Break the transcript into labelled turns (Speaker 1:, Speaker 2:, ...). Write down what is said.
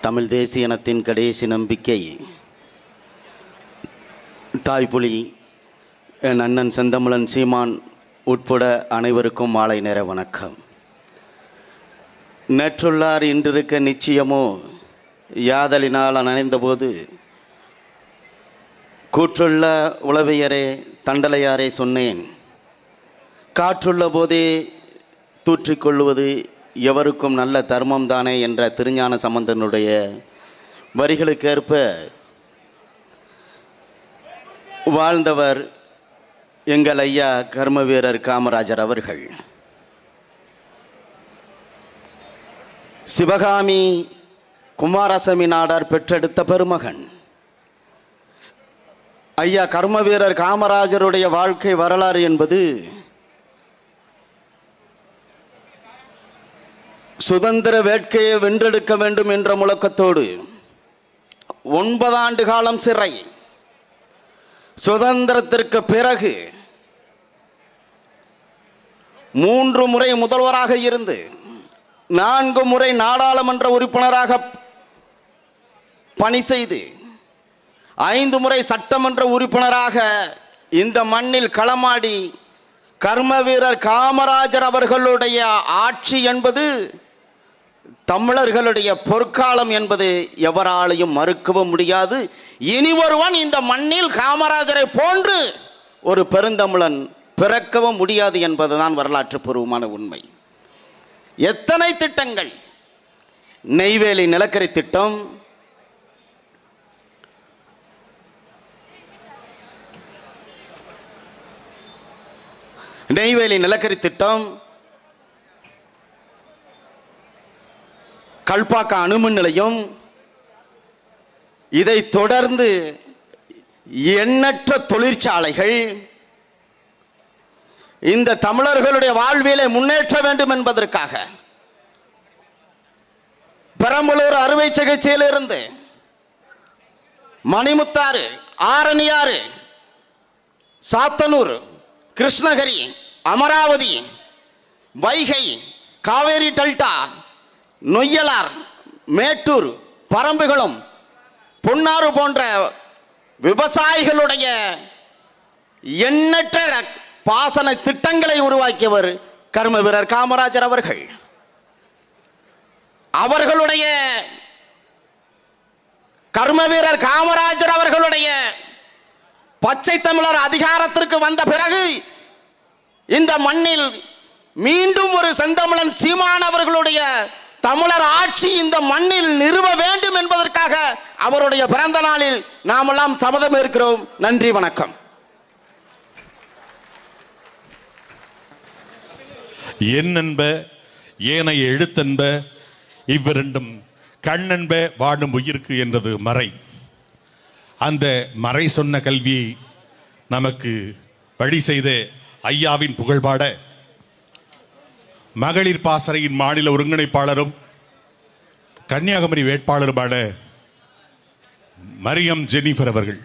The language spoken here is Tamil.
Speaker 1: தமிழ் தேசிய இனத்தின் கடைசி நம்பிக்கை தாய்ப்புலி என் அண்ணன் செந்தமிழன் சீமான் உட்பட அனைவருக்கும் மாலை நேர வணக்கம். நேற்றுள்ளார் இன்றிருக்க நிச்சயமோ யாதலினால் நனைந்தபோது கூற்றுள்ள உளவியரே தண்டலையாரே சொன்னேன். காற்றுள்ள போதே தூற்றிக்கொள்வது எவருக்கும் நல்ல தர்மம் தானே என்ற திருஞான சம்பந்தனுடைய வரிகளுக்கேற்ப வாழ்ந்தவர் எங்கள் ஐயா கர்ம வீரர் காமராஜர் அவர்கள். சிவகாமி குமாரசாமி நாடார் பெற்றெடுத்த பெருமகன். ஐயா கர்ம வீரர் காமராஜருடைய வாழ்க்கை வரலாறு என்பது சுதந்திர வேட்கையை வென்றெடுக்க வேண்டும் என்ற முழக்கத்தோடு ஒன்பதாண்டு காலம் சிறை. சுதந்திரத்திற்கு பிறகு மூன்று முறை முதல்வராக இருந்து நான்கு முறை நாடாளுமன்ற உறுப்பினராக பணி செய்து ஐந்து முறை சட்டமன்ற உறுப்பினராக இந்த மண்ணில் களமாடி கர்ம வீரர் காமராஜர் அவர்களுடைய ஆட்சி என்பது தமிழர்களுடைய பொற்காலம் என்பது எவராலையும் மறுக்கவும் முடியாது. இனி ஒருவன் இந்த மண்ணில் காமராஜரை போன்று ஒரு பெருந்தமிழன் பிறக்கவும் முடியாது என்பதுதான் வரலாற்று பூர்வமான உண்மை. எத்தனை திட்டங்கள்? நெய்வேலி நிலக்கரி திட்டம் நெய்வேலி நிலக்கரி திட்டம் கல்பாக்க அணுமின் நிலையம். இதை தொடர்ந்து எண்ணற்ற தொழிற்சாலைகள் இந்த தமிழர்களுடைய வாழ்வியலை முன்னேற்ற வேண்டும் என்பதற்காக பெரம்பலூர் அறுவை சிகிச்சையிலிருந்து மணிமுத்தாறு ஆரணியாறு சாத்தனூர் கிருஷ்ணகிரி அமராவதி வைகை காவேரி டெல்டா நொய்யலார் மேட்டூர் பரம்புகளும் பொன்னாறு போன்ற விவசாயிகளுடைய எண்ணற்ற பாசன திட்டங்களை உருவாக்கியவர் கர்ம வீரர் காமராஜர் அவர்கள். அவர்களுடைய கர்ம வீரர் காமராஜர் அவர்களுடைய பச்சை தமிழர் அதிகாரத்திற்கு வந்த பிறகு இந்த மண்ணில் மீண்டும் ஒரு செந்தமிழன் சீமான் அவர்களுடைய தமிழர் ஆட்சி இந்த மண்ணில் நிறுவ வேண்டும் என்பதற்காக அவருடைய பிறந்த நாளில் நாமெல்லாம் சம்மதம் இருக்கிறோம். நன்றி வணக்கம்.
Speaker 2: என்னென்ப ஏனைய எழுத்தென்ப இவ்விரண்டும் கண்ணென்ப வாடும் உயிருக்கு என்றது மறை. அந்த மறை சொன்ன கல்வியை நமக்கு வழி செய்த ஐயாவின் புகழ்பாட மகளிர் பாசறையின் மாநில ஒருங்கிணைப்பாளரும் கன்னியாகுமரி வேட்பாளருமான மரியம் ஜெனிஃபர் அவர்கள்.